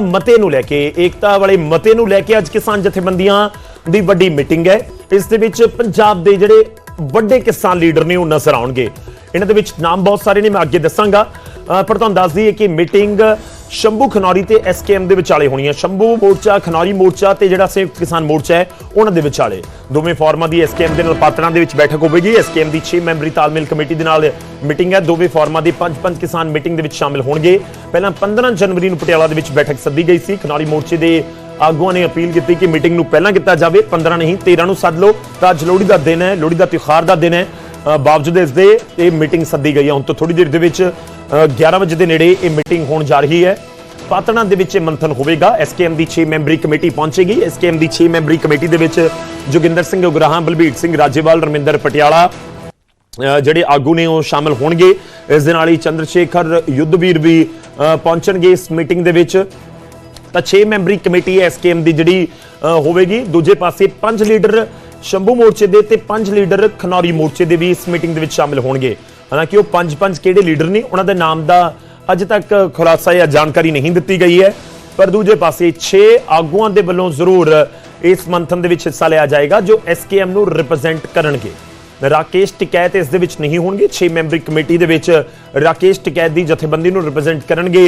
ਮਤੇ ਨੂੰ ਲੈ ਕੇ, ਏਕਤਾ ਵਾਲੇ ਮਤੇ ਨੂੰ ਲੈ ਕੇ ਅੱਜ ਕਿਸਾਨ ਜਥੇਬੰਦੀਆਂ ਦੀ ਵੱਡੀ ਮੀਟਿੰਗ ਹੈ। ਇਸ ਦੇ ਵਿੱਚ ਪੰਜਾਬ ਦੇ ਜਿਹੜੇ ਵੱਡੇ ਕਿਸਾਨ ਲੀਡਰ ਨੇ ਉਹ ਨਜ਼ਰ ਆਉਣਗੇ। ਇਹਨਾਂ ਦੇ ਵਿੱਚ ਨਾਮ ਬਹੁਤ ਸਾਰੇ ਨੇ, ਮੈਂ ਅੱਗੇ ਦੱਸਾਂਗਾ। ਪਰ ਤੁਹਾਨੂੰ ਦੱਸ ਦਈਏ ਕਿ ਮੀਟਿੰਗ ਸ਼ੰਭੂ ਖਨੌਰੀ ਤੇ ਐਸਕੇਐਮ ਦੇ ਵਿਚਾਲੇ ਹੋਣੀ ਹੈ। ਸ਼ੰਭੂ ਮੋਰਚਾ, ਖਨੌਰੀ ਮੋਰਚਾ ਤੇ ਜਿਹੜਾ ਸੰਯੁਕਤ ਕਿਸਾਨ ਮੋਰਚਾ ਹੈ, ਉਹਨਾਂ ਦੇ ਵਿਚਾਲੇ। ਦੋਵੇਂ ਫਾਰਮਾਂ ਦੀ ਐਸਕੇਐਮ ਦੇ ਨਾਲ ਪਾਤੜਾਂ ਦੇ ਵਿੱਚ ਬੈਠਕ ਹੋਵੇਗੀ। ਐਸਕੇਐਮ ਦੀ 6 ਮੈਂਬਰੀ ਤਾਲਮੇਲ ਕਮੇਟੀ ਦੇ ਨਾਲ ਮੀਟਿੰਗ ਹੈ। ਦੋਵੇਂ ਫੋਰਮਾਂ ਦੇ ਪੰਜ ਪੰਜ ਕਿਸਾਨ ਮੀਟਿੰਗ ਦੇ ਵਿੱਚ ਸ਼ਾਮਿਲ ਹੋਣਗੇ। ਪਹਿਲਾਂ 15 ਜਨਵਰੀ ਨੂੰ ਪਟਿਆਲਾ ਦੇ ਵਿੱਚ ਬੈਠਕ ਸੱਦੀ ਗਈ ਸੀ। ਖਨੌਰੀ ਮੋਰਚੇ ਦੇ ਆਗੂਆਂ ਨੇ ਅਪੀਲ ਕੀਤੀ ਕਿ ਮੀਟਿੰਗ ਨੂੰ ਪਹਿਲਾਂ ਕੀਤਾ ਜਾਵੇ। 15 ਨਹੀਂ 13 ਨੂੰ ਸੱਦ ਲਓ। ਤਾਂ ਅੱਜ ਲੋਹੜੀ ਦਾ ਦਿਨ ਹੈ, ਲੋਹੜੀ ਦਾ ਤਿਉਹਾਰ ਦਾ ਦਿਨ ਹੈ। ਬਾਵਜੂਦ ਇਸ ਦੇ ਇਹ ਮੀਟਿੰਗ ਸੱਦੀ ਗਈ ਹੈ। ਹੁਣ ਤੋਂ ਥੋੜੀ ਦੇਰ ਦੇ ਵਿੱਚ 11 ਵਜੇ ਦੇ ਨੇੜੇ ਇਹ ਮੀਟਿੰਗ ਹੋਣ ਜਾ ਰਹੀ ਹੈ। ਪਾਤੜਾਂ ਦੇ ਵਿੱਚ ਇਹ ਮੰਥਨ ਹੋਵੇਗਾ। ਐਸਕੇਐਮ ਦੀ 6 ਮੈਂਬਰੀ ਕਮੇਟੀ ਪਹੁੰਚੇਗੀ। ਐਸਕੇਐਮ ਦੀ 6 ਮੈਂਬਰੀ ਕਮੇਟੀ ਦੇ ਵਿੱਚ ਜੋਗਿੰਦਰ ਸਿੰਘ ਉਗਰਾਹਾਂ ਬਲਬੀਰ ਸਿੰਘ, ਰਾਜੇਵਾਲ, ਰਮਿੰਦਰ ਪਟਿਆਲਾ ਜਿਹੜੇ ਆਗੂ ਨੇ ਉਹ ਸ਼ਾਮਲ ਹੋਣਗੇ। ਇਸ ਦੇ ਨਾਲ ਹੀ ਚੰਦਰਸ਼ੇਖਰ ਯੁੱਧਵੀਰ ਵੀ ਪਹੁੰਚਣਗੇ ਇਸ ਮੀਟਿੰਗ ਦੇ ਵਿੱਚ। ਤਾਂ 6 ਮੈਂਬਰੀ ਕਮੇਟੀ ਐਸਕੇਐਮ ਦੀ ਜਿਹੜੀ ਹੋਵੇਗੀ। ਦੂਜੇ ਪਾਸੇ ਪੰਜ ਲੀਡਰ ਸ਼ੰਭੂ ਮੋਰਚੇ ਦੇ ਤੇ ਪੰਜ ਲੀਡਰ ਖਨੌਰੀ ਮੋਰਚੇ ਦੇ ਵੀ ਇਸ ਮੀਟਿੰਗ ਦੇ ਵਿੱਚ ਸ਼ਾਮਿਲ ਹੋਣਗੇ। ਹਾਲਾਂਕਿ ਉਹ ਪੰਜ ਪੰਜ ਕਿਹੜੇ ਲੀਡਰ ਨੇ, ਉਹਨਾਂ ਦੇ ਨਾਮ ਦਾ ਅਜੇ ਤੱਕ ਖੁਲਾਸਾ ਜਾਂ ਜਾਣਕਾਰੀ ਨਹੀਂ ਦਿੱਤੀ ਗਈ ਹੈ। ਪਰ ਦੂਜੇ ਪਾਸੇ 6 ਆਗੂਆਂ ਦੇ ਵੱਲੋਂ ਜ਼ਰੂਰ ਇਸ ਮੰਥਨ ਦੇ ਵਿੱਚ ਹਿੱਸਾ ਲਿਆ ਜਾਏਗਾ, ਜੋ ਐਸਕੇਐਮ ਨੂੰ ਰਿਪਰੈਜ਼ੈਂਟ ਕਰਨਗੇ। ਰਾਕੇਸ਼ ਟਿਕੈਤ ਇਸ ਦੇ ਵਿੱਚ ਨਹੀਂ ਹੋਣਗੇ 6 ਮੈਂਬਰੀ ਕਮੇਟੀ ਦੇ ਵਿੱਚ ਰਾਕੇਸ਼ ਟਿਕੈਤ ਦੀ ਜਥੇਬੰਦੀ ਨੂੰ ਰਿਪਰੈਜ਼ੈਂਟ ਕਰਨਗੇ।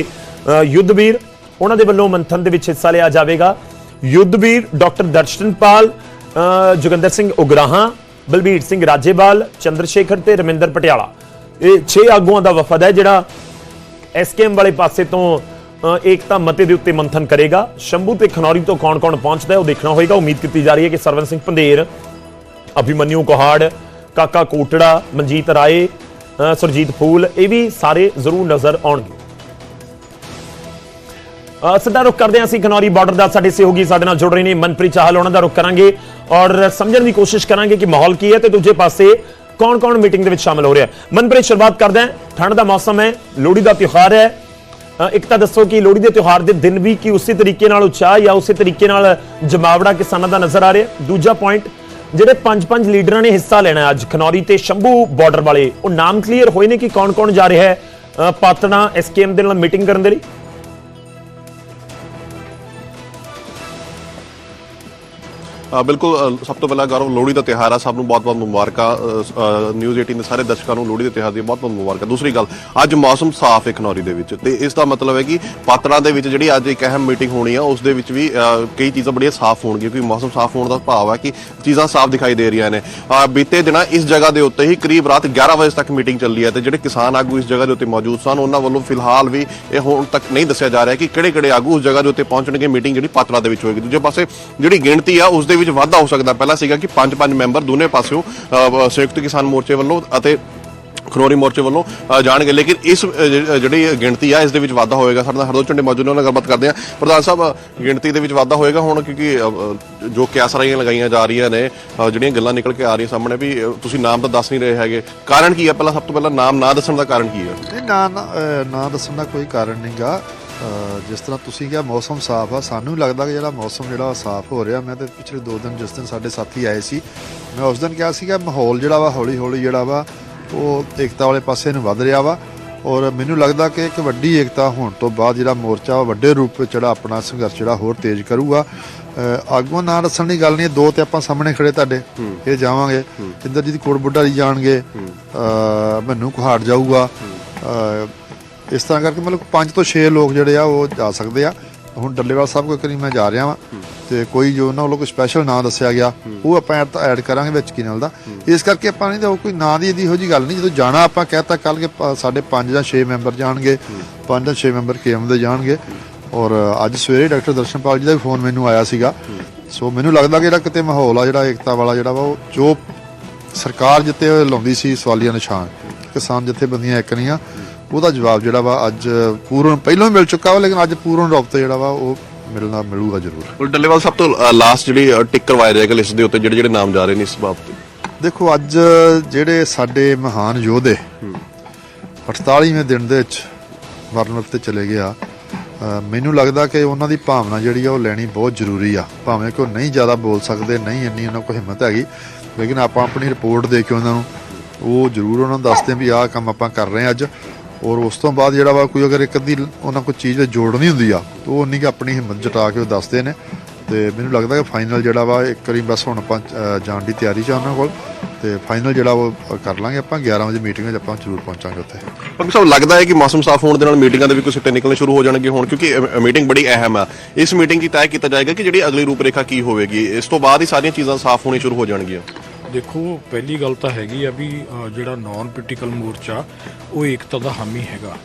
ਯੁੱਧਵੀਰ, ਉਹਨਾਂ ਦੇ ਵੱਲੋਂ ਮੰਥਨ ਦੇ ਵਿੱਚ ਹਿੱਸਾ ਲਿਆ ਜਾਵੇਗਾ। ਯੁੱਧਵੀਰ, ਡਾਕਟਰ ਦਰਸ਼ਨਪਾਲ ਜੋਗਿੰਦਰ ਸਿੰਘ ਉਗਰਾਹਾਂ, ਬਲਬੀਰ ਸਿੰਘ ਰਾਜੇਵਾਲ ਚੰਦਰ ਸ਼ੇਖਰ ਤੇ ਰਮਿੰਦਰ ਪਟਿਆਲਾ। ਇਹ 6 ਆਗੂਆਂ ਦਾ ਵਫਦ ਹੈ ਜਿਹੜਾ ਐਸਕੇਐਮ ਵਾਲੇ ਪਾਸੇ ਤੋਂ ਏਕਤਾ ਮਤੇ ਦੇ ਉੱਤੇ ਮੰਥਨ ਕਰੇਗਾ। ਸ਼ੰਭੂ ਤੇ ਖਨੌਰੀ ਤੋਂ ਕੌਣ-ਕੌਣ ਪਹੁੰਚਦਾ ਹੈ ਉਹ ਦੇਖਣਾ ਹੋਏਗਾ। ਉਮੀਦ ਕੀਤੀ ਜਾ ਰਹੀ ਹੈ ਕਿ ਸਰਵਨ ਸਿੰਘ ਪੰਧੇਰ ਅਭਿਮਨਿਊ ਕੋਹਾੜ ਕਾਕਾ ਕੋਟੜਾ ਮਨਜੀਤ ਰਾਏ ਅ, ਸੁਰਜੀਤ ਫੂਲ ਇਹ ਵੀ ਸਾਰੇ ਜ਼ਰੂਰ ਨਜ਼ਰ ਆਉਣਗੇ। ਸਿੱਧਾ ਰੁਕ ਕਰਦੇ ਹਾਂ ਅਸੀਂ ਖਨੌਰੀ ਬਾਰਡਰ ਦਾ। ਸਾਡੇ ਸਹਿਯੋਗੀ ਸਾਡੇ ਨਾਲ ਜੁੜ ਰਹੇ ਨੇ। ਮਨਪ੍ਰੀਤ ਚਾਹਲ ਉਹਨਾਂ ਦਾ ਰੁਕ ਕਰਾਂਗੇ ਔਰ ਸਮਝਣ ਦੀ ਕੋਸ਼ਿਸ਼ ਕਰਾਂਗੇ ਕਿ ਮਾਹੌਲ ਕੀ ਹੈ। ਤੇ ਦੂਜੇ ਪਾਸੇ ਕੌਣ-ਕੌਣ ਮੀਟਿੰਗ ਦੇ ਵਿੱਚ ਸ਼ਾਮਲ ਹੋ ਰਿਹਾ ਮਨਪ੍ਰੀਤ ਸ਼ੁਰੂਆਤ ਕਰਦੇ ਹਾਂ। ਠੰਡ ਦਾ ਮੌਸਮ ਹੈ ਲੋਹੜੀ ਦਾ ਤਿਉਹਾਰ ਹੈ। ਇੱਕ ਤਾਂ ਦੱਸੋ ਕਿ ਲੋਹੜੀ ਦੇ ਤਿਉਹਾਰ ਦੇ ਦਿਨ ਵੀ ਕੀ ਉਸੇ ਤਰੀਕੇ ਨਾਲ ਉਤਸ਼ਾਹ ਜਾਂ ਉਸੇ ਤਰੀਕੇ ਨਾਲ ਜਮਾਵੜਾ ਕਿਸਾਨਾਂ ਦਾ ਨਜ਼ਰ ਆ ਰਿਹਾ ਦੂਜਾ ਪੁਆਇੰਟ ਜਿਹੜੇ ਪੰਜ ਪੰਜ ਲੀਡਰਾਂ ਨੇ ਹਿੱਸਾ ਲੈਣਾ ਅੱਜ ਖਨੌਰੀ ਤੇ ਸ਼ੰਭੂ ਬਾਰਡਰ ਵਾਲੇ ਉਹ ਨਾਮ ਕਲੀਅਰ ਹੋਏ ਨੇ ਕਿ ਕੌਣ-ਕੌਣ ਜਾ ਰਿਹਾ ਹੈ? ਅ, ਪਾਤਣਾ ਐਸਕੇਐਮ ਦੇ ਨਾਲ ਮੀਟਿੰਗ ਕਰਨ ਦੇ ਲਈ। ਬਿਲਕੁਲ ਸਭ ਤੋਂ ਪਹਿਲਾਂ ਗੌਰਵ, ਲੋਹੜੀ ਦਾ ਤਿਉਹਾਰ ਆ। ਸਭ ਨੂੰ ਬਹੁਤ-ਬਹੁਤ ਮੁਬਾਰਕਾਂ। ਨਿਊਜ਼ 18 ਦੇ ਸਾਰੇ ਦਰਸ਼ਕਾਂ ਨੂੰ ਲੋਹੜੀ ਦੇ ਤਿਉਹਾਰ ਦੀ ਬਹੁਤ-ਬਹੁਤ ਮੁਬਾਰਕਾਂ। ਦੂਸਰੀ ਗੱਲ, ਅੱਜ ਮੌਸਮ ਸਾਫ਼ ਹੈ ਖਨੌਰੀ ਦੇ ਵਿੱਚ ਤੇ ਇਸ ਦਾ ਮਤਲਬ ਹੈ ਕਿ ਪਾਤੜਾਂ ਦੇ ਵਿੱਚ ਜਿਹੜੀ ਅੱਜ ਇੱਕ ਅਹਿਮ ਮੀਟਿੰਗ ਹੋਣੀ ਆ, ਉਸ ਦੇ ਵਿੱਚ ਵੀ ਕਈ ਚੀਜ਼ਾਂ ਬੜੀਆਂ ਸਾਫ਼ ਹੋਣਗੀਆਂ ਕਿਉਂਕਿ ਮੌਸਮ ਸਾਫ਼ ਹੋਣ ਦਾ ਭਾਵ ਹੈ ਕਿ ਚੀਜ਼ਾਂ ਸਾਫ਼ ਦਿਖਾਈ ਦੇ ਰਹੀਆਂ ਨੇ। ਬੀਤੇ ਦਿਨਾਂ ਇਸ ਜਗ੍ਹਾ ਦੇ ਉੱਤੇ ਹੀ ਕਰੀਬ ਰਾਤ 11 ਵਜੇ ਤੱਕ ਮੀਟਿੰਗ ਚੱਲੀ ਹੈ ਤੇ ਜਿਹੜੇ ਕਿਸਾਨ ਆਗੂ ਇਸ ਜਗ੍ਹਾ ਦੇ ਉੱਤੇ ਮੌਜੂਦ ਸਨ, ਉਹਨਾਂ ਵੱਲੋਂ ਫਿਲਹਾਲ ਵੀ ਇਹ ਹੁਣ ਤੱਕ ਨਹੀਂ ਦੱਸਿਆ ਜਾ ਰਿਹਾ ਕਿ ਕਿਹੜੇ-ਕਿਹੜੇ ਆਗੂ ਉਸ ਜਗ੍ਹਾ ਦੇ ਉੱਤੇ ਪਹੁੰਚਣਗੇ। ਮੀਟਿੰਗ ਜਿਹੜੀ ਪਾਤੜਾਂ ਦੇ ਵਿੱਚ ਹੋਏਗੀ। ਦੂਜੇ ਪਾਸੇ ਜਿਹੜੀ ਗਿਣਤੀ ਆ, ਉਸ ਦੇ ਵਿੱਚ ਵਾਧਾ ਹੋ ਸਕਦਾ। ਪਹਿਲਾਂ ਸੀਗਾ ਕਿ ਪੰਜ ਪੰਜ ਮੈਂਬਰ ਦੋਨੇ ਪਾਸਿਓਂ ਸੰਯੁਕਤ ਕਿਸਾਨ ਮੋਰਚੇ ਵੱਲੋਂ ਅਤੇ ਖਨੌਰੀ ਮੋਰਚੇ ਵੱਲੋਂ ਜਾਣਗੇ। ਲੇਕਿਨ ਇਸ ਜਿਹੜੀ- ਗਿਣਤੀ ਆ, ਇਸ ਦੇ ਵਿੱਚ ਵਾਧਾ ਹੋਏਗਾ। ਸਾਡੇ ਨਾਲ ਹਰਦੋ ਝੰਡੇ ਮੌਜੂਦ ਨੇ, ਉਹਨਾਂ ਨਾਲ ਗੱਲਬਾਤ ਕਰਦੇ ਆ ਪ੍ਰਧਾਨ ਸਾਹਿਬ ਗਿਣਤੀ ਦੇ ਵਿੱਚ ਵਾਧਾ ਹੋਏਗਾ ਹੁਣ, ਕਿਉਂਕਿ ਜੋ ਕਿਆਸਰਾਈਆਂ ਲਗਾਈਆਂ ਜਾ ਰਹੀਆਂ ਨੇ ਜਿਹੜੀਆਂ ਗੱਲਾਂ ਨਿਕਲ ਕੇ ਆ ਰਹੀਆਂ ਸਾਹਮਣੇ ਵੀ ਤੁਸੀਂ ਨਾਮ ਤਾਂ ਦੱਸ ਨਹੀਂ ਰਹੇ ਹੈਗੇ। ਕਾਰਨ ਕੀ ਆ? ਪਹਿਲਾਂ ਸਭ ਤੋਂ ਪਹਿਲਾਂ ਨਾਮ ਨਾ ਦੱਸਣ ਦਾ ਕਾਰਨ ਕੀ ਹੈ ਨਾ ਨਾ ਦੱਸਣ ਦਾ ਕੋਈ ਕਾਰਨ ਨਹੀਂਗਾ। ਜਿਸ ਤਰ੍ਹਾਂ ਤੁਸੀਂ ਕਿਹਾ ਮੌਸਮ ਸਾਫ਼ ਆ ਸਾਨੂੰ ਲੱਗਦਾ ਕਿ ਜਿਹੜਾ ਮੌਸਮ ਜਿਹੜਾ ਸਾਫ਼ ਹੋ ਰਿਹਾ। ਮੈਂ ਤੇ ਪਿਛਲੇ 2 ਦਿਨ ਜਿਸ ਦਿਨ ਸਾਡੇ ਸਾਥੀ ਆਏ ਸੀ ਮੈਂ ਉਸ ਦਿਨ ਕਿਹਾ ਸੀਗਾ ਮਾਹੌਲ ਜਿਹੜਾ ਵਾ ਹੌਲੀ ਹੌਲੀ ਜਿਹੜਾ ਵਾ ਉਹ ਏਕਤਾ ਵਾਲੇ ਪਾਸੇ ਨੂੰ ਵੱਧ ਰਿਹਾ ਵਾ। ਔਰ ਮੈਨੂੰ ਲੱਗਦਾ ਕਿ ਇੱਕ ਵੱਡੀ ਏਕਤਾ ਹੋਣ ਤੋਂ ਬਾਅਦ ਜਿਹੜਾ ਮੋਰਚਾ ਵੱਡੇ ਰੂਪ ਵਿੱਚ ਜਿਹੜਾ ਆਪਣਾ ਸੰਘਰਸ਼ ਜਿਹੜਾ ਹੋਰ ਤੇਜ਼ ਕਰੂਗਾ। ਆਗੂਆਂ ਨਾਲ ਦੱਸਣ ਦੀ ਗੱਲ ਨਹੀਂ ਦੋ ਤੇ ਆਪਾਂ ਸਾਹਮਣੇ ਖੜੇ ਤੁਹਾਡੇ ਇਹ ਜਾਵਾਂਗੇ। ਇੰਦਰਜੀਤ ਕੋਟ ਬੁੱਢਾ ਜੀ ਜਾਣਗੇ ਮੈਨੂੰ ਕੁਹਾੜ ਜਾਊਗਾ। ਇਸ ਤਰ੍ਹਾਂ ਕਰਕੇ ਮਤਲਬ 5 ਤੋਂ 6 ਲੋਕ ਜਿਹੜੇ ਆ ਉਹ ਜਾ ਸਕਦੇ ਆ। ਹੁਣ ਡੱਲੇਵਾਲ ਸਾਹਿਬ ਕੋਈ ਕਰੀ ਮੈਂ ਜਾ ਰਿਹਾ ਵਾਂ ਤੇ ਕੋਈ ਜੋ ਉਹਨਾਂ ਵੱਲੋਂ ਕੋਈ ਸਪੈਸ਼ਲ ਨਾਂ ਦੱਸਿਆ ਗਿਆ ਉਹ ਆਪਾਂ ਐਡ ਕਰਾਂਗੇ ਵਿੱਚ ਕੀ ਨਾਲ ਦਾ। ਇਸ ਕਰਕੇ ਆਪਾਂ ਨਹੀਂ ਤਾਂ ਕੋਈ ਨਾਂ ਦੀ ਇਹੋ ਜੀ ਗੱਲ ਨਹੀਂ ਜਦੋਂ ਜਾਣਾ ਆਪਾਂ ਕਹਿਤਾ ਕੱਲ ਕੇ ਸਾਡੇ 5 ਜਾਂ 6 ਮੈਂਬਰ ਜਾਣਗੇ 5 ਜਾਂ 6 ਮੈਂਬਰ ਕੇਐਮ ਦੇ ਜਾਣਗੇ। ਔਰ ਅੱਜ ਸਵੇਰੇ ਡਾਕਟਰ ਦਰਸ਼ਨਪਾਲ ਜੀ ਦਾ ਵੀ ਫੋਨ ਮੈਨੂੰ ਆਇਆ ਸੀਗਾ। ਸੋ ਮੈਨੂੰ ਲੱਗਦਾ ਕਿ ਜਿਹੜਾ ਕਿਤੇ ਮਾਹੌਲ ਆ ਜਿਹੜਾ ਏਕਤਾ ਵਾਲਾ ਜਿਹੜਾ ਵਾ ਉਹ ਜੋ ਸਰਕਾਰ ਜਿੱਤੇ ਲਾਉਂਦੀ ਸੀ ਸਵਾਲੀਆ ਨਿਸ਼ਾਨ ਕਿਸਾਨ ਜਥੇਬੰਦੀਆਂ ਇੱਕ ਨਹੀਂ ਆ ਉਹਦਾ ਜਵਾਬ ਜਿਹੜਾ ਵਾ ਅੱਜ ਪੂਰਨ ਪਹਿਲਾਂ ਹੀ ਮਿਲ ਚੁੱਕਾ ਵਾ ਲੇਕਿਨ ਅੱਜ ਪੂਰਨ ਰੂਪ ਤੇ ਜਿਹੜਾ ਵਾ ਉਹ ਮਿਲਣਾ ਮਿਲੂਗਾ ਜ਼ਰੂਰ। ਡੱਲੇਵਾਲ ਸਭ ਤੋਂ ਲਾਸਟ ਜਿਹੜੀ ਟਿਕ ਕਰਵਾਇਆ ਜਾਏਗਾ ਲਿਸਟ ਦੇ ਉੱਤੇ ਜਿਹੜੇ ਜਿਹੜੇ ਨਾਮ ਜਾ ਰਹੇ ਨੇ ਇਸ ਬਾਬਤ? ਦੇਖੋ ਅੱਜ ਜਿਹੜੇ ਸਾਡੇ ਮਹਾਨ ਯੋਧੇ 48ਵੇਂ ਦਿਨ ਦੇ ਵਿੱਚ ਮਰਨ ਤੇ ਚਲੇ ਗਿਆ ਮੈਨੂੰ ਲੱਗਦਾ ਕਿ ਉਹਨਾਂ ਦੀ ਭਾਵਨਾ ਜਿਹੜੀ ਆ ਉਹ ਲੈਣੀ ਬਹੁਤ ਜ਼ਰੂਰੀ ਆ। ਭਾਵੇਂ ਕਿ ਉਹ ਨਹੀਂ ਜ਼ਿਆਦਾ ਬੋਲ ਸਕਦੇ ਨਹੀਂ ਇੰਨੀ ਉਹਨਾਂ ਕੋਲ ਹਿੰਮਤ ਹੈਗੀ ਲੇਕਿਨ ਆਪਾਂ ਆਪਣੀ ਰਿਪੋਰਟ ਦੇ ਕੇ ਉਹਨਾਂ ਨੂੰ ਉਹ ਜ਼ਰੂਰ ਉਹਨਾਂ ਨੂੰ ਦੱਸਦੇ ਵੀ ਆਹ ਕੰਮ ਆਪਾਂ ਕਰ ਰਹੇ ਹਾਂ ਅੱਜ। ਔਰ ਉਸ ਤੋਂ ਬਾਅਦ ਜਿਹੜਾ ਵਾ ਕੋਈ ਅਗਰ ਇੱਕ ਅੱਧੀ ਉਹਨਾਂ ਕੋਈ ਚੀਜ਼ ਜੋੜਨੀ ਹੁੰਦੀ ਆ ਤਾਂ ਉਹ ਉਨੀ ਕਿ ਆਪਣੀ ਹਿੰਮਤ ਜਟਾ ਕੇ ਉਹ ਦੱਸਦੇ ਨੇ। ਤੇ ਮੈਨੂੰ ਲੱਗਦਾ ਕਿ ਫਾਈਨਲ ਜਿਹੜਾ ਵਾ ਇੱਕ ਵਾਰੀ ਬਸ ਹੁਣ ਆਪਾਂ ਅ, ਜਾਣ ਦੀ ਤਿਆਰੀ ਚ ਆ ਉਹਨਾਂ ਕੋਲ। ਤੇ ਫਾਈਨਲ ਜਿਹੜਾ ਉਹ ਕਰ ਲਾਂਗੇ ਆਪਾਂ 11 ਵਜੇ ਮੀਟਿੰਗ 'ਚ ਆਪਾਂ ਜ਼ਰੂਰ ਪਹੁੰਚਾਂਗੇ ਉੱਥੇ। ਬਾਕੀ ਸਾਹਿਬ ਲੱਗਦਾ ਹੈ ਕਿ ਮੌਸਮ ਸਾਫ਼ ਹੋਣ ਦੇ ਨਾਲ ਮੀਟਿੰਗਾਂ ਦੇ ਵੀ ਕੁਝ ਸਿੱਟੇ ਨਿਕਲਣੇ ਸ਼ੁਰੂ ਹੋ ਜਾਣਗੇ ਹੁਣ ਕਿਉਂਕਿ ਮੀਟਿੰਗ ਬੜੀ ਅਹਿਮ ਆ। ਇਸ ਮੀਟਿੰਗ 'ਚ ਤੈਅ ਕੀਤਾ ਜਾਏਗਾ ਕਿ ਜਿਹੜੀ ਅਗਲੀ ਰੂਪਰੇਖਾ ਕੀ ਹੋਵੇਗੀ ਇਸ ਤੋਂ ਬਾਅਦ ਹੀ ਸਾਰੀਆਂ ਚੀਜ਼ਾਂ ਸਾਫ਼ ਹੋਣੀ ਸ਼ੁਰੂ ਹੋ ਜਾਣਗੀਆਂ। ਦੇਖੋ, ਪਹਿਲੀ ਗੱਲ ਤਾਂ ਹੈਗੀ ਆ ਵੀ ਜਿਹੜਾ ਨਾਨ ਪੋਲੀਟੀਕਲ ਮੋਰਚਾ, ਉਹ ਏਕਤਾ ਦਾ ਹਾਮੀ ਹੈਗਾ।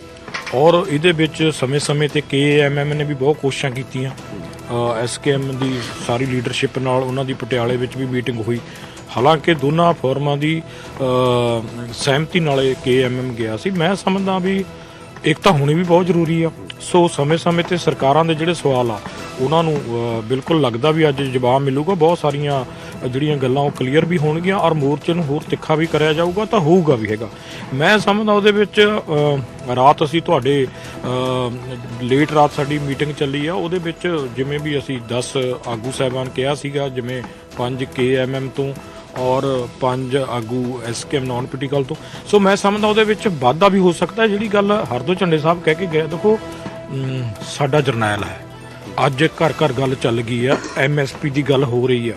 ਔਰ ਇਹਦੇ ਵਿੱਚ ਸਮੇਂ-ਸਮੇਂ ਤੇ ਕੇਐਮਐਮ ਨੇ ਵੀ ਬਹੁਤ ਕੋਸ਼ਿਸ਼ਾਂ ਕੀਤੀਆਂ। ਐਸਕੇਐਮ ਦੀ ਸਾਰੀ ਲੀਡਰਸ਼ਿਪ ਨਾਲ ਉਹਨਾਂ ਦੀ ਪਟਿਆਲੇ ਵਿੱਚ ਵੀ ਮੀਟਿੰਗ ਹੋਈ। ਹਾਲਾਂਕਿ ਦੋਨਾਂ ਫੋਰਮਾਂ ਦੀ ਸਹਿਮਤੀ ਨਾਲ ਕੇਐਮਐਮ ਗਿਆ ਸੀ। ਮੈਂ ਸਮਝਦਾ ਵੀ ਏਕਤਾ ਹੋਣੀ ਵੀ ਬਹੁਤ ਜ਼ਰੂਰੀ ਆ। ਸੋ ਸਮੇਂ-ਸਮੇਂ ਤੇ ਸਰਕਾਰਾਂ ਦੇ ਜਿਹੜੇ ਸਵਾਲ ਆ, ਉਹਨਾਂ ਨੂੰ ਬਿਲਕੁਲ ਲੱਗਦਾ ਵੀ ਅੱਜ ਜਵਾਬ ਮਿਲੂਗਾ। ਬਹੁਤ ਸਾਰੀਆਂ ਜਿਹੜੀਆਂ ਗੱਲਾਂ ਉਹ ਕਲੀਅਰ ਵੀ ਹੋਣਗੀਆਂ ਔਰ ਮੋਰਚੇ ਨੂੰ ਹੋਰ ਤਿੱਖਾ ਵੀ ਕਰਿਆ ਜਾਊਗਾ ਤਾਂ ਹੋਊਗਾ ਵੀ ਹੈਗਾ। ਮੈਂ ਸਮਝਦਾ ਉਹਦੇ ਵਿੱਚ ਰਾਤ ਅਸੀਂ ਤੁਹਾਡੇ ਲੇਟ ਰਾਤ ਸਾਡੀ ਮੀਟਿੰਗ ਚੱਲੀ ਆ, ਉਹਦੇ ਵਿੱਚ ਜਿਵੇਂ ਵੀ ਅਸੀਂ 10 ਆਗੂ ਸਾਹਿਬਾਨ ਕਿਹਾ ਸੀਗਾ, ਜਿਵੇਂ 5 ਕੇਐਮਐਮ ਤੋਂ ਔਰ ਪੰਜ ਆਗੂ ਐਸਕੇਐਮ ਨਾਨ ਪੋਲੀਟੀਕਲ ਤੋਂ। ਸੋ ਮੈਂ ਸਮਝਦਾ ਉਹਦੇ ਵਿੱਚ ਵਾਧਾ ਵੀ ਹੋ ਸਕਦਾ ਜਿਹੜੀ ਗੱਲ ਹਰਦੋ ਝੰਡੇ ਸਾਹਿਬ ਕਹਿ ਕੇ ਗਏ। ਦੇਖੋ ਸਾਡਾ ਜਰਨੈਲ ਹੈ। ਅੱਜ ਘਰ ਘਰ ਗੱਲ ਚੱਲ ਗਈ ਆ ਐਮਐਸਪੀ ਦੀ ਗੱਲ ਹੋ ਰਹੀ ਆ।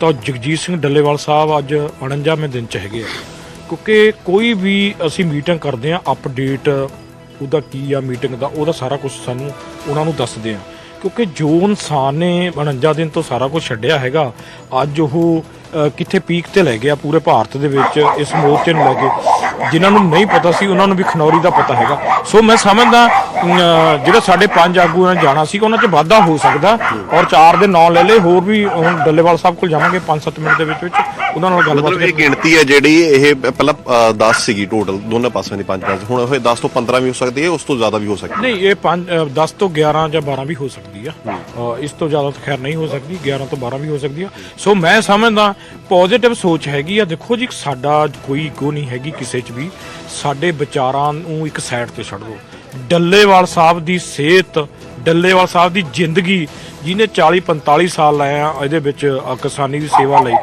ਤਾਂ ਜਗਜੀਤ ਸਿੰਘ ਡੱਲੇਵਾਲ ਸਾਹਿਬ ਅੱਜ 49ਵੇਂ ਦਿਨ ਚ ਹੈਗੇ ਆ। ਕਿਉਂਕਿ ਕੋਈ ਵੀ ਅਸੀਂ ਮੀਟਿੰਗ ਕਰਦੇ ਆ ਅਪਡੇਟ ਉਹਦਾ ਕੀ ਆ, ਮੀਟਿੰਗ ਦਾ, ਉਹਦਾ ਸਾਰਾ ਕੁਝ ਸਾਨੂੰ ਉਹਨਾਂ ਨੂੰ ਦੱਸਦੇ ਆ ਕਿਉਂਕਿ ਜੋ ਇਨਸਾਨ ਨੇ 49 ਦਿਨ ਤੋਂ ਸਾਰਾ ਕੁਝ ਛੱਡਿਆ ਹੈਗਾ, ਅੱਜ ਉਹ ਕਿੱਥੇ ਪੀਕ ਤੇ ਲੈ ਗਿਆ ਪੂਰੇ ਭਾਰਤ ਦੇ ਵਿੱਚ, ਇਸ ਮੋਰਚੇ ਨੂੰ ਲੈ ਕੇ। ਜਿਨ੍ਹਾਂ ਨੂੰ ਨਹੀਂ ਪਤਾ ਸੀ ਉਹਨਾਂ ਨੂੰ ਵੀ ਖਨੌਰੀ ਦਾ ਪਤਾ ਹੈਗਾ। ਸੋ ਮੈਂ ਸਮਝਦਾ ਅਮ, ਜਿਹੜੇ ਸਾਡੇ ਪੰਜ ਆਗੂਆਂ ਨੇ ਜਾਣਾ ਸੀ ਉਹਨਾਂ 'ਚ ਵਾਧਾ ਹੋ ਸਕਦਾ। ਔਰ ਚਾਰ ਦੇ ਨਾਂ ਲੈ ਲਏ ਹੋਰ ਵੀ ਹੁਣ ਡੱਲੇਵਾਲ ਸਾਹਿਬ ਕੋਲ ਜਾਵਾਂਗੇ 5-7 ਮਿੰਟ ਦੇ ਵਿੱਚ ਵਿੱਚ। ਉਹਨਾਂ ਨਾਲ ਗੱਲਬਾਤ ਮਤਲਬ ਇਹ ਗਿਣਤੀ ਹੈ ਜਿਹੜੀ ਇਹ ਪਹਿਲਾਂ 10 ਸੀਗੀ ਟੋਟਲ ਦੋਨਾਂ ਪਾਸਿਆਂ ਦੀ ਪੰਜ ਪੰਜ। ਹੁਣ ਇਹ 10 ਤੋਂ 15 ਵੀ ਹੋ ਸਕਦੀ ਹੈ ਉਸ ਤੋਂ ਜ਼ਿਆਦਾ ਵੀ ਹੋ ਸਕਦੀ ਹੈ। ਨਹੀਂ ਇਹ 5 10 ਤੋਂ 11 ਜਾਂ 12 ਵੀ ਹੋ ਸਕਦੀ ਆ। ਇਸ ਤੋਂ ਜ਼ਿਆਦਾ ਤਾਂ ਖੈਰ ਨਹੀਂ ਹੋ ਸਕਦੀ 11 ਤੋਂ 12 ਵੀ ਹੋ ਸਕਦੀ ਆ। ਸੋ ਮੈਂ ਸਮਝਦਾ ਪੋਜ਼ਿਟਿਵ ਸੋਚ ਹੈਗੀ ਆ। ਦੇਖੋ ਜੀ ਸਾਡਾ ਕੋਈ ਈਗੋ ਨਹੀਂ ਹੈਗੀ ਕਿਸੇ 'ਚ ਵੀ। ਸਾਡੇ ਵਿਚਾਰਾਂ ਨੂੰ ਇੱਕ ਸਾਈਡ ਤੇ ਛੱਡ ਦਿਓ। ਡੱਲੇਵਾਲ ਸਾਹਿਬ ਦੀ ਸਿਹਤ ਡੱਲੇਵਾਲ ਸਾਹਿਬ ਦੀ ਜ਼ਿੰਦਗੀ ਜਿਹਨੇ 40 45 ਸਾਲ ਲਾਏ ਆ ਇਹਦੇ ਵਿੱਚ ਕਿਸਾਨੀ ਦੀ ਸੇਵਾ ਲਈ।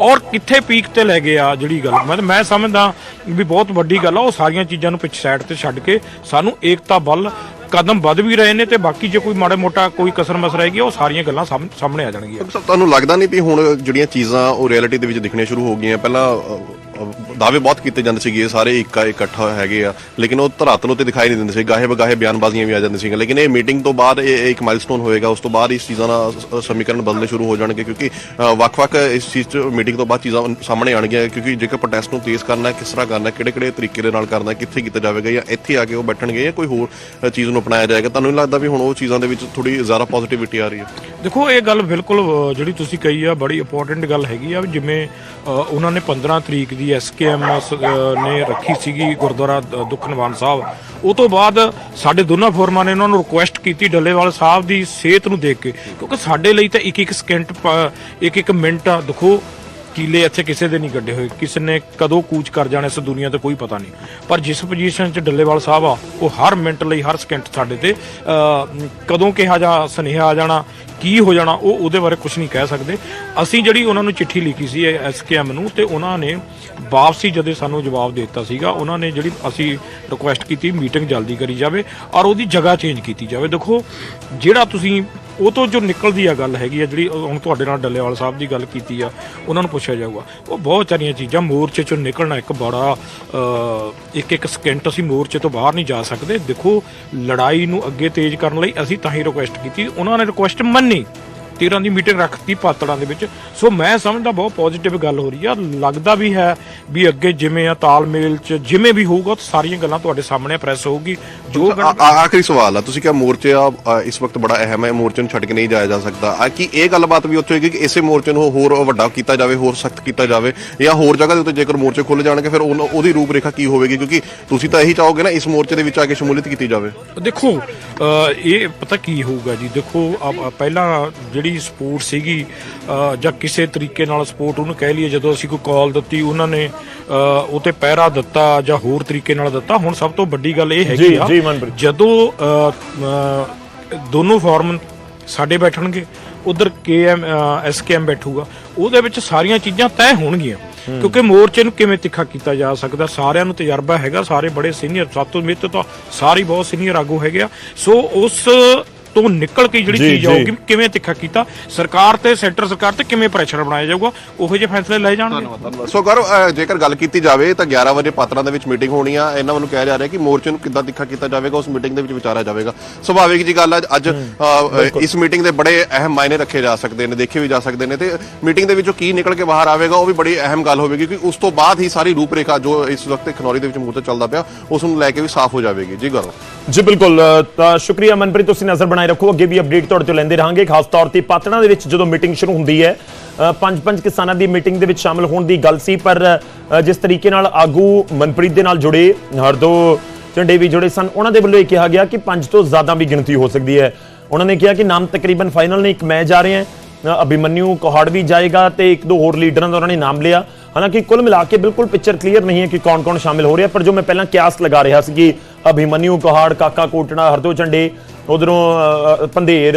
ਔਰ ਕਿੱਥੇ ਪੀਕ ਤੇ ਲੈ ਗਏ ਆ ਜਿਹੜੀ ਗੱਲ। ਮੈਂ ਮੈਂ ਸਮਝਦਾ ਵੀ ਬਹੁਤ ਵੱਡੀ ਗੱਲ ਆ, ਉਹ ਸਾਰੀਆਂ ਚੀਜ਼ਾਂ ਨੂੰ ਪਿੱਛੇ ਸਾਈਡ ਤੇ ਛੱਡ ਕੇ ਸਾਨੂੰ ਏਕਤਾ ਵੱਲ ਕਦਮ ਵੱਧ ਵੀ ਰਹੇ ਨੇ ਤੇ ਬਾਕੀ ਜੇ ਕੋਈ ਮਾੜਾ ਮੋਟਾ ਕੋਈ ਕਸਰ ਮਸ ਰਹੇਗੀ ਉਹ ਸਾਰੀਆਂ ਗੱਲਾਂ ਸਾਹਮ- ਸਾਹਮਣੇ ਆ ਜਾਣਗੀਆਂ। ਸਭ ਤੁਹਾਨੂੰ ਲੱਗਦਾ ਨਹੀਂ ਵੀ ਹੁਣ ਜਿਹੜੀਆਂ ਚੀਜ਼ਾਂ ਉਹ ਰਿਐਲਿਟੀ ਦੇ ਵਿੱਚ ਦਿਖਣੀਆਂ ਸ਼ੁਰੂ ਹੋ ਗਈਆਂ? ਪਹਿਲਾਂ ਦਾਅਵੇ ਬਹੁਤ ਕੀਤੇ ਜਾਂਦੇ ਸੀਗੇ ਸਾਰੇ ਇੱਕ ਇਕੱਠਾ ਹੈਗੇ ਆ। ਲੇਕਿਨ ਉਹ ਧਰਾਤਲ ਉੱਤੇ ਦਿਖਾਈ ਨਹੀਂ ਦਿੰਦੇ ਸੀ ਗਾਹੇ ਬਗਾਹੇ ਬਿਆਨਬਾਜ਼ੀਆਂ ਵੀ ਆ ਜਾਂਦੀਆਂ ਸੀਗੀਆਂ। ਲੇਕਿਨ ਇਹ ਮੀਟਿੰਗ ਤੋਂ ਬਾਅਦ ਇਹ ਇੱਕ ਮਾਈਲਸਟੋਨ ਹੋਏਗਾ ਉਸ ਤੋਂ ਬਾਅਦ ਇਸ ਚੀਜ਼ਾਂ ਦਾ ਸਮੀਕਰਨ ਬਦਲਣੇ ਸ਼ੁਰੂ ਹੋ ਜਾਣਗੇ ਕਿਉਂਕਿ ਵੱਖ-ਵੱਖ ਇਸ ਚੀਜ਼ 'ਚ ਮੀਟਿੰਗ ਤੋਂ ਬਾਅਦ ਚੀਜ਼ਾਂ ਸਾਹਮਣੇ ਆਣਗੀਆਂ ਕਿਉਂਕਿ ਜੇਕਰ ਪ੍ਰੋਟੈਸਟ ਨੂੰ ਤੇਜ਼ ਕਰਨਾ ਹੈ, ਕਿਸ ਤਰ੍ਹਾਂ ਕਰਨਾ ਹੈ, ਕਿਹੜੇ-ਕਿਹੜੇ ਤਰੀਕੇ ਦੇ ਨਾਲ ਕਰਨਾ ਹੈ, ਕਿੱਥੇ ਕੀਤਾ ਜਾਵੇਗਾ ਜਾਂ ਇੱਥੇ ਆ ਕੇ ਉਹ ਬੈਠਣਗੇ ਜਾਂ ਕੋਈ ਹੋਰ ਚੀਜ਼ ਨੂੰ ਅਪਣਾਇਆ ਜਾਏਗਾ ਤੁਹਾਨੂੰ ਨਹੀਂ ਲੱਗਦਾ ਵੀ ਹੁਣ ਉਹ ਚੀਜ਼ਾਂ ਦੇ ਵਿੱਚ ਥੋੜੀ ਜ਼ਿਆਦਾ ਪੋਜ਼ਿਟਿਵਿਟੀ ਆ ਰਹੀ ਹੈ? ਦੇਖੋ ਇਹ ਗੱਲ ਬਿਲਕੁਲ ਜਿਹੜੀ ਤੁਸੀਂ ਕਹੀ ਆ ਬੜੀ ਇੰਪੋਰਟੈਂਟ ਗੱਲ ਹੈਗੀ ਆ ਵੀ ਜਿਵੇਂ ਉਹਨਾਂ ਨੇ 15 ਤਰੀਕ ਦੀ ਐਮ ਨੇ ਰੱਖੀ ਸੀਗੀ ਗੁਰਦੁਆਰਾ ਦ- ਦੁੱਖਨਵਾਨ ਸਾਹਿਬ। ਉਹ ਤੋਂ ਬਾਅਦ ਸਾਡੇ ਦੋਨਾਂ ਫੋਰਮਾਂ ਨੇ ਉਹਨਾਂ ਨੂੰ ਰਿਕੁਐਸਟ ਕੀਤੀ ਡੱਲੇਵਾਲ ਸਾਹਿਬ ਦੀ ਸਿਹਤ ਨੂੰ ਦੇਖ ਕੇ। ਕਿਉਂਕਿ ਸਾਡੇ ਲਈ ਤਾਂ ਇੱਕ ਇੱਕ ਸਕਿੰਟ ਇੱਕ ਇੱਕ ਮਿੰਟ ਆ। ਦੇਖੋ ਕੀਲੇ ਇੱਥੇ ਕਿਸੇ ਦੇ ਨਹੀਂ ਗੱਡੇ ਹੋਏ। ਕਿਸੇ ਨੇ ਕਦੋਂ ਕੂਚ ਕਰ ਜਾਣਾ ਇਸ ਦੁਨੀਆ ਤੇ ਕੋਈ ਪਤਾ ਨਹੀਂ। ਪਰ ਜਿਸ ਪੋਜੀਸ਼ਨ 'ਚ ਡੱਲੇਵਾਲ ਸਾਹਿਬ ਆ, ਉਹ ਹਰ ਮਿੰਟ ਲਈ, ਹਰ ਸਕਿੰਟ ਸਾਡੇ ਤੇ ਕਦੋਂ ਕਿਹਾ ਜਾ, ਸੁਨੇਹਾ ਆ ਜਾਣਾ, ਕੀ ਹੋ ਜਾਣਾ, ਉਹ ਉਹਦੇ ਬਾਰੇ ਕੁਝ ਨਹੀਂ ਕਹਿ ਸਕਦੇ। ਅਸੀਂ ਜਿਹੜੀ ਉਹਨਾਂ ਨੂੰ ਚਿੱਠੀ ਲਿਖੀ ਸੀ ਐਸਕੇਐਮ ਨੂੰ, ਤੇ ਉਹਨਾਂ ਨੇ ਵਾਪਸੀ ਜਦੇ ਸਾਨੂੰ ਜਵਾਬ ਦੇ ਦਿੱਤਾ ਸੀਗਾ, ਉਹਨਾਂ ਨੇ ਜਿਹੜੀ ਅਸੀਂ ਰਿਕੁਐਸਟ ਕੀਤੀ ਮੀਟਿੰਗ ਜਲਦੀ ਕਰੀ ਜਾਵੇ, ਔਰ ਉਹਦੀ ਜਗ੍ਹਾ ਚੇਂਜ ਕੀਤੀ ਜਾਵੇ। ਦੇਖੋ, ਜਿਹੜਾ ਤੁਸੀਂ ਉਹ ਤੋਂ ਜੋ ਨਿਕਲਦੀ ਆ ਗੱਲ ਹੈਗੀ ਆ ਜਿਹੜੀ ਹੁਣ ਤੁਹਾਡੇ ਨਾਲ ਡੱਲੇਵਾਲ ਸਾਹਿਬ ਦੀ ਗੱਲ ਕੀਤੀ ਆ, ਉਹਨਾਂ ਨੂੰ ਪੁੱਛਿਆ ਜਾਊਗਾ। ਉਹ ਬਹੁਤ ਸਾਰੀਆਂ ਚੀਜ਼ਾਂ ਮੋਰਚੇ ਚੋਂ ਨਿਕਲਣਾ ਇੱਕ ਬੜਾ ਇੱਕ ਇੱਕ ਸਕਿੰਟ ਅਸੀਂ ਮੋਰਚੇ ਤੋਂ ਬਾਹਰ ਨਹੀਂ ਜਾ ਸਕਦੇ। ਦੇਖੋ, ਲੜਾਈ ਨੂੰ ਅੱਗੇ ਤੇਜ਼ ਕਰਨ ਲਈ ਅਸੀਂ ਤਾਂ ਹੀ ਰਿਕੁਐਸਟ ਕੀਤੀ। ਉਹਨਾਂ ਨੇ ਰਿਕੁਐਸਟ ਮੰਨੀ। 13 ਦੀ ਮੀਟਿੰਗ ਰੱਖਤੀ ਪਾਤੜਾਂ ਦੇ ਵਿੱਚ। ਸੋ ਮੈਂ ਸਮਝਦਾ ਬਹੁਤ ਪੋਜ਼ਿਟਿਵ ਗੱਲ ਹੋ ਰਹੀ ਆ। ਲੱਗਦਾ ਵੀ ਹੈ ਵੀ ਅੱਗੇ ਜਿਵੇਂ ਆ ਤਾਲਮੇਲ ਚ ਜਿਵੇਂ ਵੀ ਹੋਊਗਾ ਉਹ ਸਾਰੀਆਂ ਗੱਲਾਂ ਤੁਹਾਡੇ ਸਾਹਮਣੇ ਪ੍ਰੈਸ ਹੋਊਗੀ। ਜੋ ਆ- ਆ- ਆਖਰੀ ਸਵਾਲ ਆ। ਤੁਸੀਂ ਕਿਹਾ ਮੋਰਚੇ ਆ ਆ, ਇਸ ਵਕਤ ਬੜਾ ਅਹਿਮ ਹੈ ਮੋਰਚੇ ਨੂੰ ਛੱਡ ਕੇ ਨਹੀਂ ਜਾਇਆ ਜਾ ਸਕਦਾ। ਆ ਕੀ ਇਹ ਗੱਲਬਾਤ ਵੀ ਉੱਥੇ ਹੋਏਗੀ ਕਿ ਇਸੇ ਮੋਰਚੇ ਨੂੰ ਹੋਰ ਵੱਡਾ ਕੀਤਾ ਜਾਵੇ ਹੋਰ ਸਖਤ ਕੀਤਾ ਜਾਵੇ? ਜਾਂ ਹੋਰ ਜਗ੍ਹਾ ਦੇ ਉੱਤੇ ਜੇਕਰ ਮੋਰਚੇ ਖੁੱਲ ਜਾਣਗੇ ਫਿਰ ਉਹਨਾਂ- ਉਹਦੀ ਰੂਪਰੇਖਾ ਕੀ ਹੋਵੇਗੀ? ਕਿਉਂਕਿ ਤੁਸੀਂ ਤਾਂ ਇਹੀ ਚਾਹੋਗੇ ਨਾ ਇਸ ਮੋਰਚੇ ਦੇ ਵਿੱਚ ਆ ਕੇ ਸ਼ਮੂਲੀਅਤ ਕੀਤੀ ਜਾਵੇ। ਦੇਖੋ ਅ, ਇਹ ਪਤਾ ਕੀ ਹੋਊਗਾ ਜੀ? ਦੇਖੋ ਆ- ਆ ਪਹਿਲਾਂ ਜਿਹੜੀ ਸਪੋਰਟ ਸੀਗੀ ਜਾਂ ਕਿਸੇ ਤਰੀਕੇ ਨਾਲ ਸਪੋਰਟ ਉਹਨੂੰ ਕਹਿ ਲਈਏ ਜਦੋਂ ਅਸੀਂ ਕੋਈ ਕਾਲ ਦਿੱਤੀ ਉਹਨਾਂ ਨੇ ਅ, ਉਹ ਤੇ ਪਹਿਰਾ ਦਿੱਤਾ ਜਾਂ ਹੋਰ ਤਰੀਕੇ ਨਾਲ ਦਿੱਤਾ ਹੁਣ ਸਭ ਤੋਂ ਵੱਡੀ ਗੱਲ ਇਹ ਹੈਗੀ ਆ। ਜਦੋਂ ਦੋਨੋਂ ਫਾਰਮ ਸਾਡੇ ਬੈਠਣਗੇ ਉਧਰ ਕੇਐਮ ਐਸਕੇਐਮ ਬੈਠੂਗਾ ਉਹਦੇ ਵਿੱਚ ਸਾਰੀਆਂ ਚੀਜ਼ਾਂ ਤੈਅ ਹੋਣਗੀਆਂ ਕਿਉਂਕਿ ਮੋਰਚੇ ਨੂੰ ਕਿਵੇਂ ਤਿੱਖਾ ਕੀਤਾ ਜਾ ਸਕਦਾ ਸਾਰਿਆਂ ਨੂੰ ਤਜਰਬਾ ਹੈਗਾ ਸਾਰੇ ਬੜੇ ਸੀਨੀਅਰ ਸਾਤੋਂ ਮਿੱਤ ਤਾਂ ਸਾਰੇ ਬਹੁਤ ਸੀਨੀਅਰ ਆਗੂ ਹੈਗੇ ਆ ਸੋ ਉਸ ਤੋਂ ਨਿਕਲ ਕੇ ਜਿਹੜੀ ਚੀਜ਼। ਆਊਗੀ ਕਿਵੇਂ ਤਿੱਖਾ ਕੀਤਾ? ਸਰਕਾਰ ਤੇ ਸੈਂਟਰ ਸਰਕਾਰ ਤੇ ਕਿਵੇਂ ਪ੍ਰੈਸ਼ਰ ਬਣਾਇਆ ਜਾਊਗਾ? ਉਹੋ ਜਿਹੇ ਫੈਸਲੇ ਲਏ ਜਾਣਗੇ। ਧੰਨਵਾਦ ਸੋ ਅ, ਜੇਕਰ ਗੱਲ ਕੀਤੀ ਜਾਵੇ ਤਾਂ 11 ਵਜੇ ਪਾਤਰਾਂ ਦੇ ਵਿੱਚ ਮੀਟਿੰਗ ਹੋਣੀ ਆ। ਇਹਨਾਂ ਵੱਲੋਂ ਕਿਹਾ ਜਾ ਰਿਹਾ ਕਿ ਮੋਰਚੇ ਨੂੰ ਕਿੱਦਾਂ ਤਿੱਖਾ ਕੀਤਾ ਜਾਵੇਗਾ ਉਸ ਮੀਟਿੰਗ ਦੇ ਵਿੱਚ ਵਿਚਾਰਿਆ ਜਾਵੇਗਾ। ਸੁਭਾਵਿਕ ਜੀ ਗੱਲ ਹੈ ਅੱਜ ਇਸ ਮੀਟਿੰਗ ਦੇ ਬੜੇ ਅਹਿਮ ਮਾਇਨੇ ਰੱਖੇ ਜਾ ਸਕਦੇ ਨੇ ਦੇਖੇ ਵੀ ਜਾ ਸਕਦੇ ਨੇ। ਤੇ ਮੀਟਿੰਗ ਦੇ ਵਿੱਚੋਂ ਕੀ ਨਿਕਲ ਕੇ ਬਾਹਰ ਆਵੇਗਾ ਉਹ ਵੀ ਬੜੀ ਅਹਿਮ ਗੱਲ ਹੋਵੇਗੀ ਕਿ ਉਸ ਤੋਂ ਬਾਅਦ ਹੀ ਸਾਰੀ ਰੂਪਰੇਖਾ ਜੋ ਇਸ ਵਕਤ ਖਨੌਰੀ ਦੇ ਵਿੱਚ ਮੋਰਚਾ ਚੱਲਦਾ ਪਿਆ ਉਸ ਨੂੰ ਲੈ ਕੇ ਵੀ ਸਾਫ਼ ਹੋ ਜਾਵੇਗੀ। ਜੀ ਗੌਰਵ। ਜੀ ਬਿਲਕੁਲ। ਤਾਂ ਸ਼ੁਕਰੀਆ ਮਨਪ੍ਰੀਤ ਤੁਸੀਂ ਨਜ਼ਰ ਬਣਾਏ ਰੱਖੋ, ਅੱਗੇ ਵੀ ਅਪਡੇਟ ਤੁਹਾਡੇ ਤੋਂ ਲੈਂਦੇ ਰਹਾਂਗੇ। ਖਾਸ ਤੌਰ ਤੇ ਪਾਤਣਾ ਦੇ ਵਿੱਚ ਜਦੋਂ ਮੀਟਿੰਗ ਸ਼ੁਰੂ ਹੁੰਦੀ ਹੈ ਪੰਜ ਪੰਜ ਕਿਸਾਨਾਂ ਦੀ ਮੀਟਿੰਗ ਦੇ ਵਿੱਚ ਸ਼ਾਮਲ ਹੋਣ ਦੀ ਗੱਲ ਸੀ, ਪਰ ਜਿਸ ਤਰੀਕੇ ਨਾਲ ਆਗੂ ਮਨਪ੍ਰੀਤ ਦੇ ਨਾਲ ਜੁੜੇ, ਹਰਦੋ ਝੰਡੇ ਵੀ ਜੁੜੇ ਸਨ, ਉਹਨਾਂ ਦੇ ਵੱਲੋਂ ਇਹ ਕਿਹਾ ਗਿਆ ਕਿ ਪੰਜ ਤੋਂ ਜ਼ਿਆਦਾ ਵੀ ਗਿਣਤੀ ਹੋ ਸਕਦੀ ਹੈ। ਉਹਨਾਂ ਨੇ ਕਿਹਾ ਕਿ ਨਾਮ ਤਕਰੀਬਨ ਫਾਈਨਲ ਨੇ, ਇੱਕ ਮੈਂ ਜਾ ਰਹੇ ਹਾਂ ਅਭਿਮਨਿਊ ਕੋਹੜ ਵੀ ਜਾਏਗਾ ਤੇ ਇੱਕ ਦੋ ਹੋਰ ਲੀਡਰਾਂ ਦਾ ਉਹਨਾਂ ਨੇ ਨਾਮ ਲਿਆ। ਹਾਲਾਂਕਿ ਕੁੱਲ ਮਿਲਾ ਕੇ ਬਿਲਕੁਲ ਪਿਕਚਰ ਕਲੀਅਰ ਨਹੀਂ ਹੈ ਕਿ ਕੌਣ-ਕੌਣ ਸ਼ਾਮਿਲ ਹੋ ਰਿਹਾ, ਪਰ ਜੋ ਮੈਂ ਪਹਿਲਾਂ ਕਿਆਸ ਲਗਾ ਰਿਹਾ ਸੀ ਕਿ ਅਭਿਮਨਿਊ ਕੋਹੜ, ਕਾਕਾ ਕੋਟਣਾ, ਹਰਦੋ ਝੰਡੇ ਉਧਰੋਂ ਪੰਧੇਰ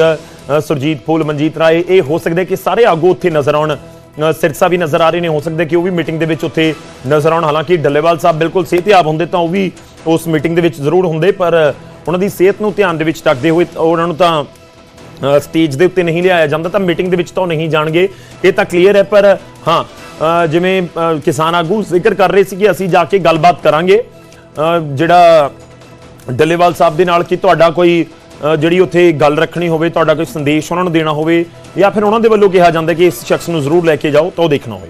ਸੁਰਜੀਤ ਫੂਲ, ਮਨਜੀਤ ਰਾਏ, ਇਹ ਹੋ ਸਕਦਾ ਕਿ ਸਾਰੇ ਆਗੂ ਉੱਥੇ ਨਜ਼ਰ ਆਉਣ। ਸਿਰਸਾ ਵੀ ਨਜ਼ਰ ਆ ਰਹੇ ਨੇ, ਹੋ ਸਕਦਾ ਕਿ ਉਹ ਵੀ ਮੀਟਿੰਗ ਦੇ ਵਿੱਚ ਉੱਥੇ ਨਜ਼ਰ ਆਉਣ। ਹਾਲਾਂਕਿ ਡੱਲੇਵਾਲ ਸਾਹਿਬ ਬਿਲਕੁਲ ਸਿਹਤਯਾਬ ਹੁੰਦੇ ਤਾਂ ਉਹ ਵੀ ਉਸ ਮੀਟਿੰਗ ਦੇ ਵਿੱਚ ਜ਼ਰੂਰ ਹੁੰਦੇ, ਪਰ ਉਹਨਾਂ ਦੀ ਸਿਹਤ ਨੂੰ ਧਿਆਨ ਦੇ ਵਿੱਚ ਰੱਖਦੇ ਹੋਏ ਉਹਨਾਂ ਨੂੰ ਤਾਂ ਸਟੇਜ ਦੇ ਉੱਤੇ ਨਹੀਂ ਲਿਆਇਆ ਜਾਂਦਾ, ਤਾਂ ਮੀਟਿੰਗ ਦੇ ਵਿੱਚ ਤਾਂ ਉਹ ਨਹੀਂ ਜਾਣਗੇ। ਇਹ ਤਾਂ ਕਲੀਅਰ ਹੈ, ਪਰ ਹਾਂ ਜਿਵੇਂ ਕਿਸਾਨ ਆਗੂ ਜ਼ਿਕਰ ਕਰ ਰਹੇ ਸੀ ਕਿ ਅਸੀਂ ਜਾ ਕੇ ਗੱਲਬਾਤ ਕਰਾਂਗੇ। ਜਿਹੜਾ ਡੱਲੇਵਾਲ ਸਾਹਿਬ ਦੇ ਨਾਲ ਕਿ ਤੁਹਾਡਾ ਕੋਈ ਜਿਹੜੀ ਉੱਥੇ ਗੱਲ ਰੱਖਣੀ ਹੋਵੇ, ਤੁਹਾਡਾ ਕੋਈ ਸੰਦੇਸ਼ ਉਹਨਾਂ ਨੂੰ ਦੇਣਾ ਹੋਵੇ, ਜਾਂ ਫਿਰ ਉਹਨਾਂ ਦੇ ਵੱਲੋਂ ਕਿਹਾ ਜਾਂਦਾ ਕਿ ਇਸ ਸ਼ਖਸ ਨੂੰ ਜ਼ਰੂਰ ਲੈ ਕੇ ਜਾਓ, ਤਾਂ ਉਹ ਦੇਖਣਾ ਹੋਵੇ।